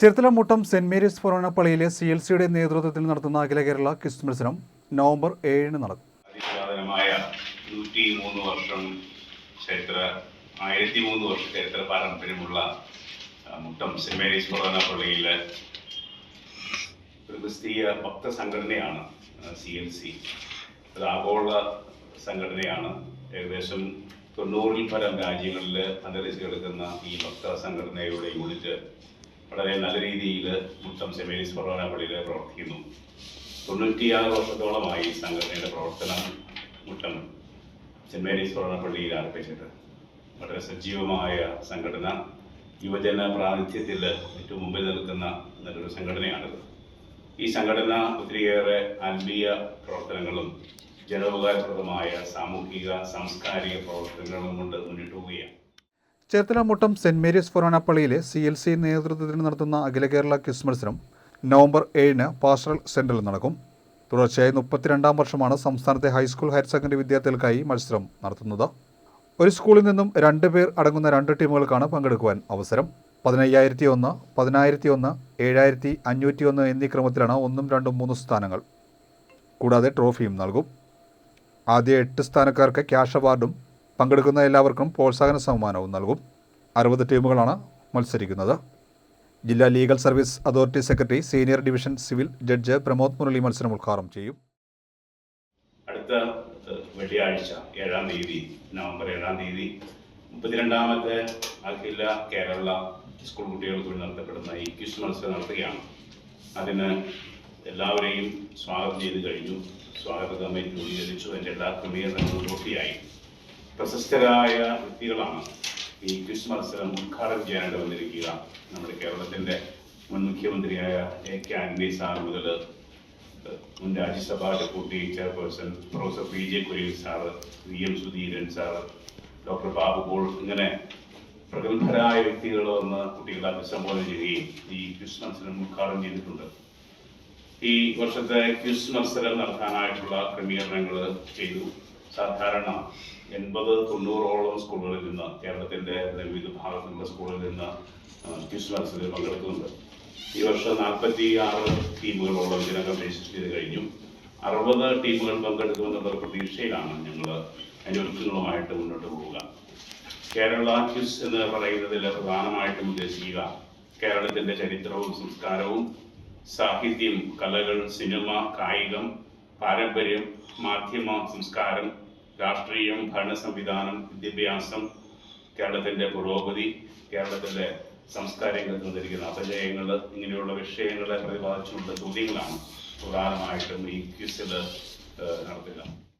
ചെറുത്തലമുട്ടം saint Mary's ഫൊറോണ പള്ളിയിലെ C L സിയുടെ നേതൃത്വത്തിൽ നടത്തുന്ന അഖില കേരള ക്രിസ്തു മത്സരം നവംബർ ഏഴിന് നടക്കും. നൂറ്റി മൂന്ന് വർഷം ചരിത്ര ആയിരത്തി മൂന്ന് വർഷ ചരിത്ര പാരമ്പര്യമുള്ള മുട്ടം സെന്റ് മേരീസ് കൊറോന പള്ളിയിലെ ഒരു ക്രിസ്തീയ ഭക്ത സംഘടനയാണ് സി എൽ സി. അത് ആഗോള സംഘടനയാണ്. ഏകദേശം തൊണ്ണൂറിൽ പരം രാജ്യങ്ങളിൽ അന്തരിച്ച് കിടക്കുന്ന ഈ ഭക്ത സംഘടനയുടെ യൂണിറ്റ് വളരെ നല്ല രീതിയിൽ മുട്ടം സെമീനിസ് കൊറോന പള്ളിയിൽ പ്രവർത്തിക്കുന്നു. തൊണ്ണൂറ്റിയാറ് വർഷത്തോളമായി സംഘടനയുടെ പ്രവർത്തനം മുട്ടം സെന്റ് മേരീസ് പള്ളിയിൽ ആരംഭിച്ചിട്ട്. വളരെ സജീവമായ സംഘടന യുവജന പ്രാതിനിധ്യത്തിൽ ഏറ്റവും മുമ്പിൽ നിൽക്കുന്ന നല്ലൊരു സംഘടനയാണിത്. ഈ സംഘടന ഒത്തിരിയേറെ ആത്മീയ പ്രവർത്തനങ്ങളും ജനോപകാരപ്രദമായ സാമൂഹിക സാംസ്കാരിക പ്രവർത്തനങ്ങളും കൊണ്ട് മുന്നിട്ട് പോവുകയാണ്. ചേർത്തലമുട്ടം സെന്റ് മേരീസ് ഫൊറോന പള്ളിയിലെ സി എൽ സി നേതൃത്വത്തിൽ നടത്തുന്ന അഖില കേരള ക്വിസ് മത്സരം നവംബർ ഏഴിന് പാസ്റ്ററൽ സെന്ററിൽ നടക്കും. തുടർച്ചയായി മുപ്പത്തിരണ്ടാം വർഷമാണ് സംസ്ഥാനത്തെ ഹൈസ്കൂൾ ഹയർ സെക്കൻഡറി വിദ്യാർത്ഥികൾക്കായി മത്സരം നടത്തുന്നത്. ഒരു സ്കൂളിൽ നിന്നും രണ്ട് പേർ അടങ്ങുന്ന രണ്ട് ടീമുകൾക്കാണ് പങ്കെടുക്കുവാൻ അവസരം. പതിനയ്യായിരത്തി ഒന്ന് പതിനായിരത്തി ഒന്ന് ഏഴായിരത്തി അഞ്ഞൂറ്റി ഒന്ന് എന്നീ ക്രമത്തിലാണ് ഒന്നും രണ്ടും മൂന്നും സ്ഥാനങ്ങൾ. കൂടാതെ ട്രോഫിയും നൽകും. ആദ്യ എട്ട് സ്ഥാനക്കാർക്ക് ക്യാഷ് അവാർഡും പങ്കെടുക്കുന്ന എല്ലാവർക്കും പ്രോത്സാഹന സമ്മാനവും നൽകും. അറുപത് ടീമുകളാണ് മത്സരിക്കുന്നത്. ജില്ലാ legal service authority secretary senior division civil judge Pramod Murali മത്സരം ഉദ്ഘാടനം ചെയ്യും. അടുത്ത വെള്ളിയാഴ്ച ഏഴാം തീയതി നവംബർ ഏഴാം തീയതി മുപ്പത്തിരണ്ടാമത്തെ അഖില കേരള സ്കൂൾ കുട്ടികൾക്ക് വേണ്ടി നടത്തപ്പെടുന്ന ഈ ക്വിസ് മത്സരം നടത്തുകയാണ്. അതിന് എല്ലാവരെയും സ്വാഗതം ചെയ്ത് കഴിഞ്ഞു. സ്വാഗത കമ്മിറ്റി രൂപീകരിച്ചു. അതിന്റെ എല്ലാ ക്രമീകരണങ്ങളും പൂർത്തിയായി. പ്രശസ്തരായ വ്യക്തികളാണ് ഈ ക്വിസ് മത്സരം ഉദ്ഘാടനം ചെയ്യാനായിട്ട് വന്നിരിക്കുക. നമ്മുടെ കേരളത്തിന്റെ മുൻ മുഖ്യമന്ത്രിയായ എ കെ ആന്റണി സാർ മുതൽ മുൻ Rajya Sabha deputy chairperson professor P J Kurian sir V M Sudheeran sir doctor Babu Paul ഇങ്ങനെ പ്രഗത്ഭരായ വ്യക്തികൾ വന്ന് കുട്ടികളെ അഭിസംബോധന ചെയ്യുകയും ഈ ക്വിസ് മത്സരം ഉദ്ഘാടനം ചെയ്തിട്ടുണ്ട്. ഈ വർഷത്തെ ക്വിസ് മത്സരം നടത്താനായിട്ടുള്ള ക്രമീകരണങ്ങൾ ചെയ്തു. സാധാരണ എൺപത് തൊണ്ണൂറോളം സ്കൂളുകളിൽ നിന്ന് കേരളത്തിന്റെ വിവിധ ഭാഗത്തുള്ള സ്കൂളുകളിൽ നിന്ന് ട്യൂഷൻ മത്സരത്തിൽ പങ്കെടുക്കുന്നുണ്ട്. ഈ വർഷം നാൽപ്പത്തി ആറ് ടീമുകളോളം ഇതിനകം രജിസ്റ്റർ ചെയ്ത് കഴിഞ്ഞു. അറുപത് ടീമുകൾ പങ്കെടുക്കുമെന്നുള്ള പ്രതീക്ഷയിലാണ് ഞങ്ങൾ അതിന്റെ ഒരുക്കങ്ങളുമായിട്ട് മുന്നോട്ട് പോവുക. കേരള ക്വിസ് എന്ന് പറയുന്നതിൽ പ്രധാനമായിട്ടും ഉദ്ദേശിക്കുക കേരളത്തിന്റെ ചരിത്രവും സംസ്കാരവും സാഹിത്യം കലകൾ സിനിമ കായികം പാരമ്പര്യം മാധ്യമ സംസ്കാരം രാഷ്ട്രീയം ഭരണ സംവിധാനം വിദ്യാഭ്യാസം കേരളത്തിന്റെ പുരോഗതി കേരളത്തിന്റെ സംസ്കാരങ്ങൾ തന്നിരിക്കുന്ന അപജയങ്ങൾ ഇങ്ങനെയുള്ള വിഷയങ്ങളെ പ്രതിപാദിച്ചുകൊണ്ട് ചോദ്യങ്ങളാണ് പ്രധാനമായിട്ടും ഈ ക്വിസിൽ നടത്തുക.